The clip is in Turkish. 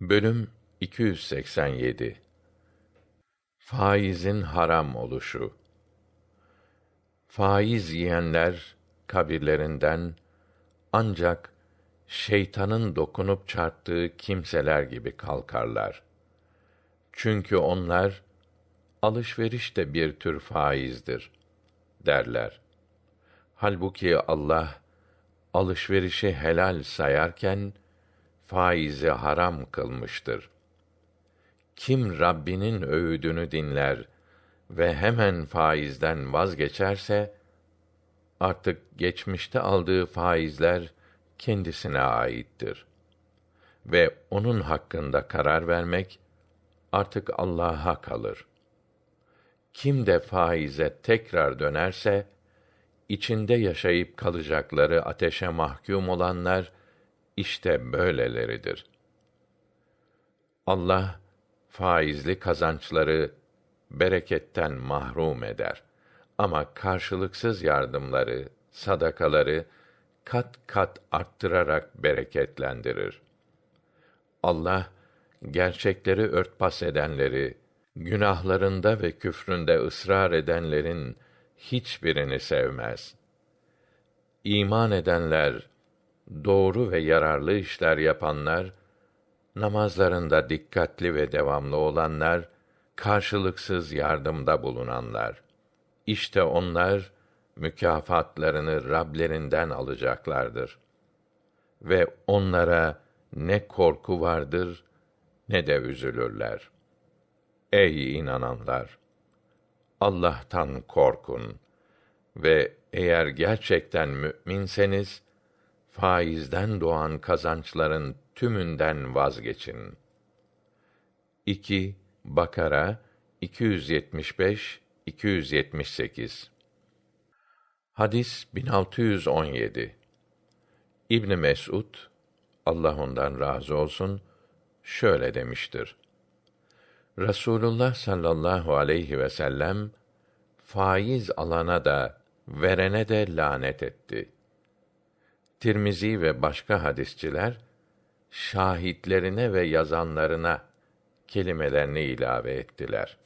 Bölüm 287 Faizin haram oluşu Faiz yiyenler kabirlerinden ancak şeytanın dokunup çarptığı kimseler gibi kalkarlar. Çünkü onlar alışveriş de bir tür faizdir derler. Halbuki Allah alışverişi helal sayarken faizi haram kılmıştır. Kim Rabbinin öğüdünü dinler ve hemen faizden vazgeçerse artık geçmişte aldığı faizler kendisine aittir ve onun hakkında karar vermek artık Allah'a kalır. Kim de faize tekrar dönerse içinde yaşayıp kalacakları ateşe mahkum olanlar işte böyleleridir. Allah faizli kazançları bereketten mahrum eder ama karşılıksız yardımları, sadakaları kat kat arttırarak bereketlendirir. Allah gerçekleri örtbas edenleri, günahlarında ve küfründe ısrar edenlerin hiçbirini sevmez. İman edenler doğru ve yararlı işler yapanlar, namazlarında dikkatli ve devamlı olanlar, karşılıksız yardımda bulunanlar. İşte onlar mükafatlarını Rablerinden alacaklardır. Ve onlara ne korku vardır ne de üzülürler. Ey inananlar! Allah'tan korkun ve eğer gerçekten mü'minseniz faizden doğan kazançların tümünden vazgeçin. 2 Bakara 275 278 Hadis 1617 İbn Mesud Allah ondan razı olsun şöyle demiştir. Rasulullah sallallahu aleyhi ve sellem faiz alana da verene de lanet etti. Tirmizi ve başka hadisçiler şahitlerine ve yazanlarına kelimelerini ilave ettiler.